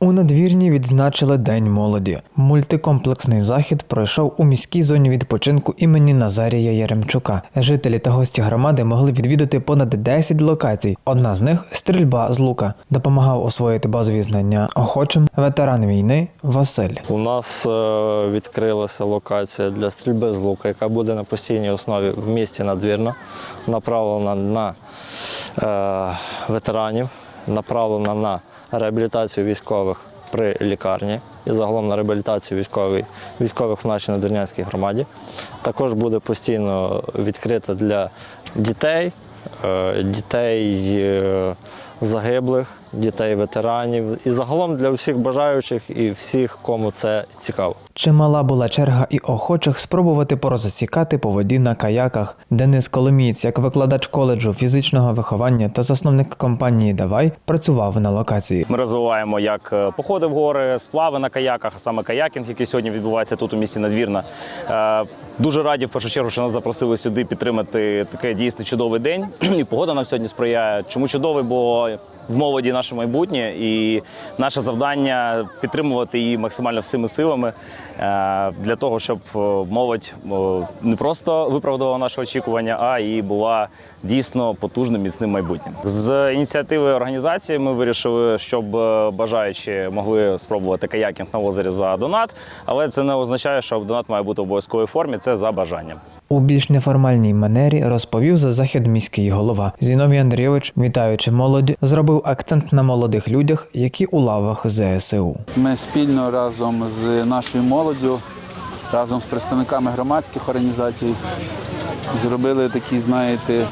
У надвірні відзначили День молоді. Мультикомплексний захід пройшов у міській зоні відпочинку імені Назарія Яремчука. Жителі та гості громади могли відвідати понад 10 локацій. Одна з них стрільба з лука. Допомагав освоїти базові знання охочим ветеран війни Василь. У нас е, відкрилася локація для стрільби з лука, яка буде на постійній основі в місті надвірно, направлена на е, ветеранів, направлена на реабілітацію військових при лікарні і загалом на реабілітацію військових, військових в нашій надвірнянській громаді. Також буде постійно відкрита для дітей, е, дітей е, загиблих, дітей ветеранів і загалом для всіх бажаючих і всіх, кому це цікаво. Чимала була черга і охочих спробувати порозасікати по воді на каяках. Денис Коломієць, як викладач коледжу фізичного виховання та засновник компанії Давай, працював на локації. Ми розвиваємо як е, походи в гори, сплави на каяках, а саме каякінг, який сьогодні відбувається тут у місті Надвірна. Е, Дуже раді в першу чергу, що нас запросили сюди підтримати такий дійсно чудовий день. І погода нам сьогодні сприяє. Чому чудовий? Бо в молоді наше майбутнє, і наше завдання підтримувати її максимально всіми силами е, для того, щоб е, молодь е, не просто виправдала наші очікування, а і була дійсно потужним міцним майбутнім. З ініціативи організації ми вирішили, щоб бажаючі могли спробувати каякінг на озері за донат, але це не означає, що донат має бути в обов'язковій формі. Це за бажанням. У більш неформальній манері розповів за захід міський голова. Зіновій Андрійович, вітаючи молодь, зробив акцент на молодих людях, які у лавах ЗСУ. Ми спільно разом з нашою молоддю, разом з представниками громадських організацій зробили такий, знаєте,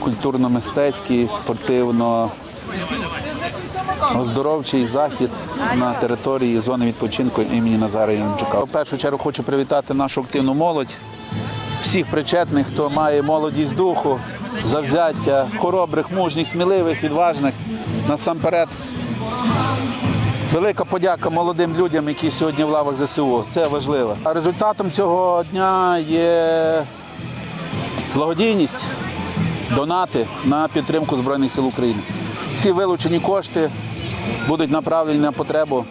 культурно-мистецький, спортивно оздоровчий захід на території зони відпочинку імені Назара Янчука. В першу чергу хочу привітати нашу активну молодь, всіх причетних, хто має молодість духу, завзяття, хоробрих, мужніх, сміливих, відважних. Насамперед Велика подяка молодим людям, які сьогодні в лавах ЗСУ. Це важливо. А результатом цього дня є благодійність, донати на підтримку Збройних сил України. Всі вилучені кошти будуть направлені на потребу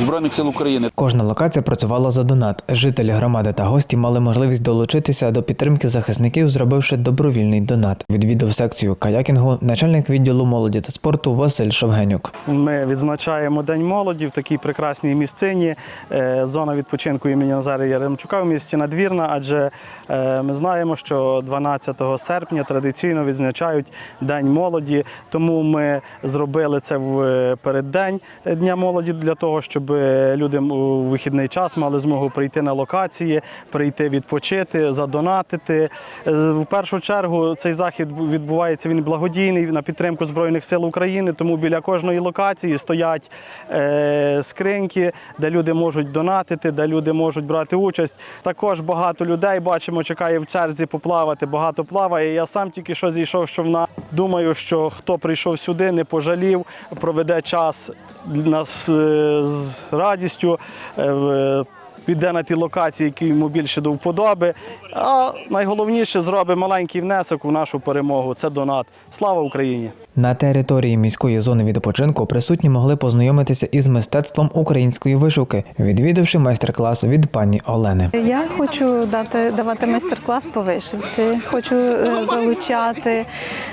Збройних сил України. Кожна локація працювала за донат. Жителі громади та гості мали можливість долучитися до підтримки захисників, зробивши добровільний донат. Відвідав секцію каякінгу начальник відділу молоді та спорту Василь Шовгенюк. Ми відзначаємо День молоді в такій прекрасній місцині. е, Зона відпочинку імені Назарія Яремчука в місті Надвірна, адже е, ми знаємо, що 12 серпня традиційно відзначають День молоді. Тому ми зробили це в е, переддень Дня молоді для того, щоб е, люди у вихідний час мали змогу прийти на локації, прийти відпочити, задонатити. Е, В першу чергу цей захід відбувається він благодійний на підтримку Збройних сил України. Тому біля кожної локації стоять е, скриньки, де люди можуть донатити, де люди можуть брати участь. Також багато людей бачимо, чекає в черзі поплавати. Багато плаває. Я сам тільки що зійшов з човна. Думаю, що хто прийшов сюди, не пожалів, проведе час нас е, з радістю. е, Піде на ті локації, які йому більше до вподоби. А найголовніше зробить маленький внесок у нашу перемогу. Це донат. Слава Україні! На території міської зони відпочинку присутні могли познайомитися із мистецтвом української вишивки, відвідавши майстер-клас від пані Олени. Я хочу дати давати майстер-клас по вишивці. Хочу е, залучати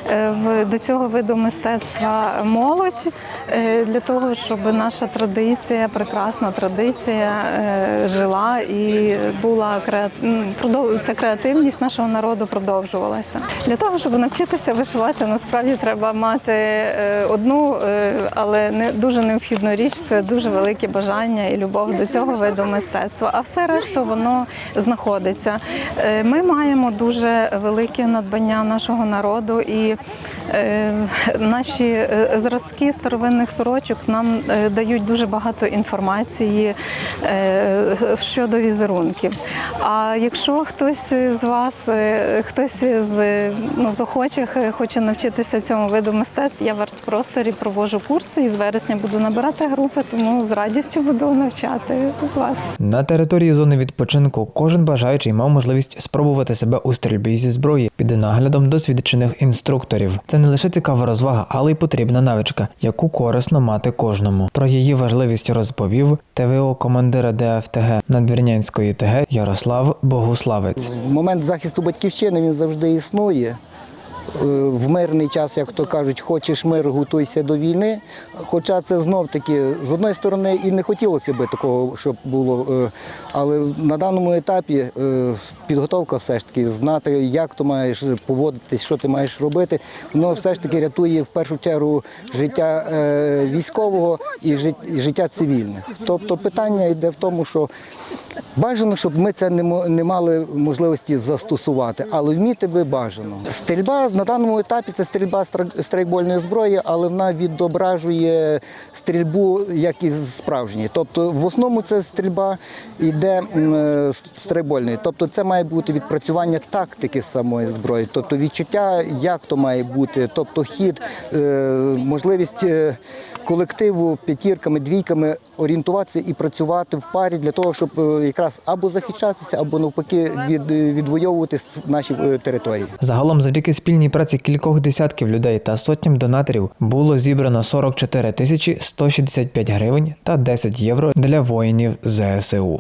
е, до цього виду мистецтва молодь е, для того, щоб наша традиція, прекрасна традиція жила і була ця креативність нашого народу продовжувалася. Для того, щоб навчитися вишивати, насправді треба мати е, одну, е, але не дуже необхідну річ це дуже велике бажання і любов до цього виду мистецтва. А все решту воно знаходиться. Е, Ми маємо дуже велике надбання нашого народу, і наші зразки старовинних сорочок нам дають дуже багато інформації щодо візерунків. А якщо хтось з вас, хтось з, ну, з охочих хоче навчитися цьому виду мистецтв. Я в артпросторі провожу курси і з вересня буду набирати групи, тому з радістю буду навчати вас. На території зони відпочинку кожен бажаючий мав можливість спробувати себе у стрільбі зі зброї під наглядом досвідчених інструкторів. Це не лише цікава розвага, але й потрібна навичка, яку корисно мати кожному. Про її важливість розповів ТВО командира ДФТГ Надвірнянської ТГ Ярослав Богуславець. Момент захисту батьківщини він завжди існує. Е, В мирний час, як то кажуть, хочеш мир, готуйся до війни. Хоча це знов таки з одної сторони і не хотілося би такого, щоб було. е, Але на даному етапі е, підготовка все ж таки знати, як ти маєш поводитись, що ти маєш робити, воно все ж таки рятує в першу чергу життя військового і життя цивільних. Тобто питання йде в тому, що Бажано, щоб ми це не мали можливості застосувати, але вміти би бажано. Стрільба на даному етапі це стрільба страйкбольної зброї, але вона відображує стрільбу як і справжньої. Тобто, в основному це стрільба йде м, с- страйкбольної. Тобто, це має бути відпрацювання тактики самої зброї, тобто відчуття, як то має бути, тобто хід, е, можливість е, колективу п'ятірками, двійками орієнтуватися і працювати в парі для того, щоб е, якраз або захищатися, або навпаки від, відвоювати наші території. Загалом, завдяки спільній праці кількох десятків людей та сотням донаторів було зібрано 44 тисячі 165 гривень та 10 євро для воїнів ЗСУ.